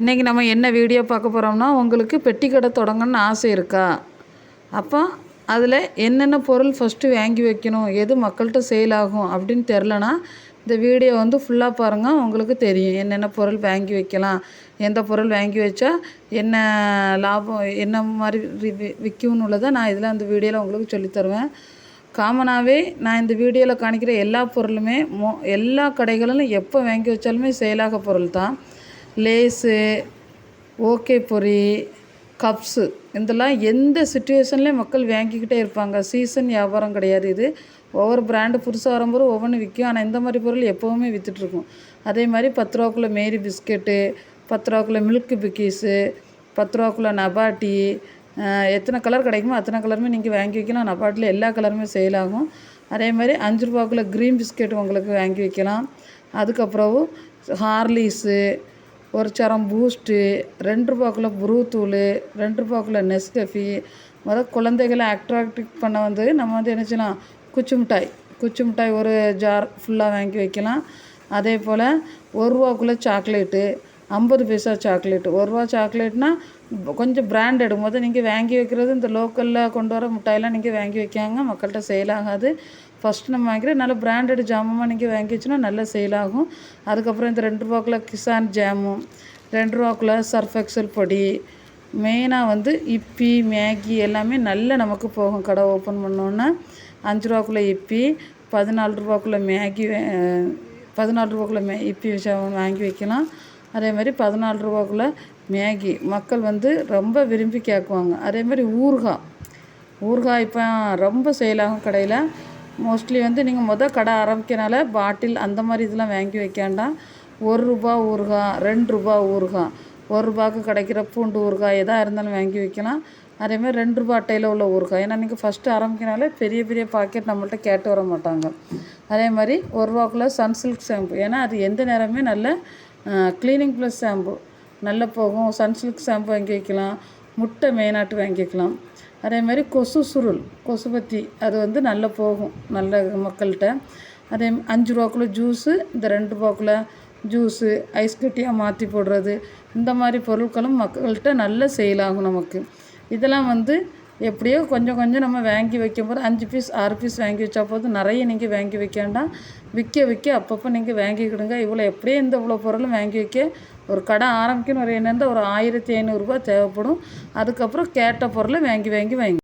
இன்றைக்கி நம்ம என்ன வீடியோ பார்க்க போகிறோம்னா உங்களுக்கு பெட்டி கடை தொடங்கணும்னு ஆசை இருக்கா? அப்போ அதில் என்னென்ன பொருள் ஃபஸ்ட்டு வாங்கி வைக்கணும் எது மக்கள்கிட்ட சேல் ஆகும் அப்படின்னு தெரிலனா இந்த வீடியோ வந்து ஃபுல்லாக பாருங்கள் உங்களுக்கு தெரியும். என்னென்ன பொருள் வாங்கி வைக்கலாம் எந்த பொருள் வாங்கி வச்சா என்ன லாபம் என்ன மாதிரி விற்கும்னு உள்ளதை நான் இதில் அந்த வீடியோவில் உங்களுக்கு சொல்லித் தருவேன். காமனாகவே நான் இந்த வீடியோவில் காணிக்கிற எல்லா பொருளுமே மோ எல்லா கடைகளிலும் எப்போ வாங்கி வச்சாலுமே சேலாக பொருள் தான் லேஸு ஓகே பொரி கப்ஸு. இதெல்லாம் எந்த சுச்சுவேஷன்லேயும் மக்கள் வாங்கிக்கிட்டே இருப்பாங்க. சீசன் வியாபாரம் கிடையாது இது. ஒவ்வொரு பிராண்டு புதுசாக வரும்போது ஒவ்வொன்றும் விற்கும். ஆனால் இந்த மாதிரி பொருள் எப்போவுமே விற்றுட்ருக்கும் அதே மாதிரி பத்து ரூபாக்குள்ள மேரி பிஸ்கெட்டு பத்து ரூபாக்குள்ள மில்க் பிக்கீஸு பத்து ரூபாக்குள்ள நபாட்டி எத்தனை கலர் கிடைக்குமோ அத்தனை கலருமே நீங்கள் வாங்கி வைக்கலாம். நபாட்டில் எல்லா கலருமே சேல் ஆகும். அதே மாதிரி அஞ்சு ரூபாக்குள்ள க்ரீன் பிஸ்கெட் உங்களுக்கு வாங்கி வைக்கலாம். அதுக்கப்புறம் ஹார்லீஸு ஒரு சரம் பூஸ்ட்டு ரெண்டு ரூபாக்குள்ள ப்ரூ தூள் ரெண்டு ரூபாக்குள்ள நெஸ்கஃபி முதல் குழந்தைகளை அட்ராக்டிவ் பண்ண வந்து நம்ம வந்து என்ன செய்யலாம்? குச்சி மிட்டாய் குச்சி மிட்டாய் ஒரு ஜார் ஃபுல்லாக வாங்கி வைக்கலாம். அதே போல் ஒரு ரூபாக்குள்ள சாக்லேட்டு ஐம்பது பைசா சாக்லேட் ஒரு ரூபா சாக்லேட்னா கொஞ்சம் பிராண்ட் எடுக்கும்போது நீங்கள் வாங்கி வைக்கிறது இந்த லோக்கலில் கொண்டு வர மிட்டாயெல்லாம் நீங்கள் வாங்கி வைக்காங்க. மக்கள்கிட்ட சேல் ஆகாது. ஃபஸ்ட்டு நம்ம வாங்கிற நல்ல பிராண்டட் ஜாமமாக நீங்கள் வாங்கி வச்சுன்னா நல்லா சேல் ஆகும். அதுக்கப்புறம் இந்த ரெண்டு ரூபாக்குள்ள கிசான் ஜாமு ரெண்டு ரூபாக்குள்ள சர்ஃப் எக்ஸல் பொடி மெயினாக வந்து இப்பி மேகி எல்லாமே நல்ல நமக்கு போகும். கடை ஓப்பன் பண்ணோன்னா அஞ்சு ரூபாக்குள்ள இப்பி பதினாலு ரூபாக்குள்ள மேகி வே- பதினாலு ரூபாக்குள்ள மே இப்பி வச்சா வாங்கி வைக்கலாம். அதே மாதிரி பதினாலு ரூபாக்குள்ள மேகி. மக்கள் வந்து ரொம்ப விரும்பி கேட்குவாங்க. அதே மாதிரி ஊறுகாய். ஊறுகாய் இப்போ ரொம்ப செயலாகும் கடையில். மோஸ்ட்லி வந்து நீங்கள் மொதல் கடை ஆரம்பிக்கனால பாட்டில் அந்த மாதிரி இதெல்லாம் வாங்கி வைக்காண்டாம் ஒரு ரூபா ஊறுகாய் ரெண்டு ரூபா ஊறுகாய். ஒரு ரூபாய்க்கு கிடைக்கிற பூண்டு ஊறுகாய் எதாக இருந்தாலும் வாங்கி வைக்கலாம். அதேமாதிரி ரெண்டு ரூபா அட்டையில் உள்ள ஊறுகாய். ஏன்னா நீங்கள் ஃபஸ்ட்டு ஆரம்பிக்கனாலே பெரிய பெரிய பாக்கெட் நம்மள்ட்ட கேட்டு வர மாட்டாங்க. அதே மாதிரி ஒரு ரூபாக்குள்ள சன்சில்க் ஷாம்பு ஏன்னா அது எந்த நேரமே நல்ல க்ளீனிங் ப்ளஸ் ஷாம்பு நல்ல போகும். சன்சில்க் ஷாம்பு வாங்கி வைக்கலாம். முட்டை மெயினாட்டு வாங்கி வைக்கலாம். அதே மாதிரி கொசு சுருள் கொசுபத்தி அது வந்து நல்லா போகும். நல்ல மக்கள்கிட்ட. அதே அஞ்சு ரூபாக்குள்ள ஜூஸு இந்த ரெண்டு ரூபாக்குள்ள ஜூஸு ஐஸ் கட்டியாக மாற்றி போடுறது. இந்த மாதிரி பொருட்களும் மக்கள்கிட்ட நல்ல செயலாகும் நமக்கு. இதெல்லாம் வந்து எப்படியோ கொஞ்சம் கொஞ்சம் நம்ம வாங்கி வைக்கும்போது அஞ்சு பீஸ் ஆறு பீஸ் வாங்கி வச்சா போதும். நிறைய நீங்கள் வாங்கி வைக்க வேண்டாம். விற்க விற்க அப்பப்போ நீங்கள் வாங்கிக்கிடுங்க. இவ்வளோ எப்படியே இந்த இவ்வளோ பொருளும் வாங்கி வைக்க. ஒரு கடை ஆரம்பிக்கணும் ஒரு என்னென்னா ஒரு ஆயிரத்தி ஐநூறுரூபா தேவைப்படும். அதுக்கப்புறம் கேட்ட பொருளை வாங்கி வாங்கி வாங்கி.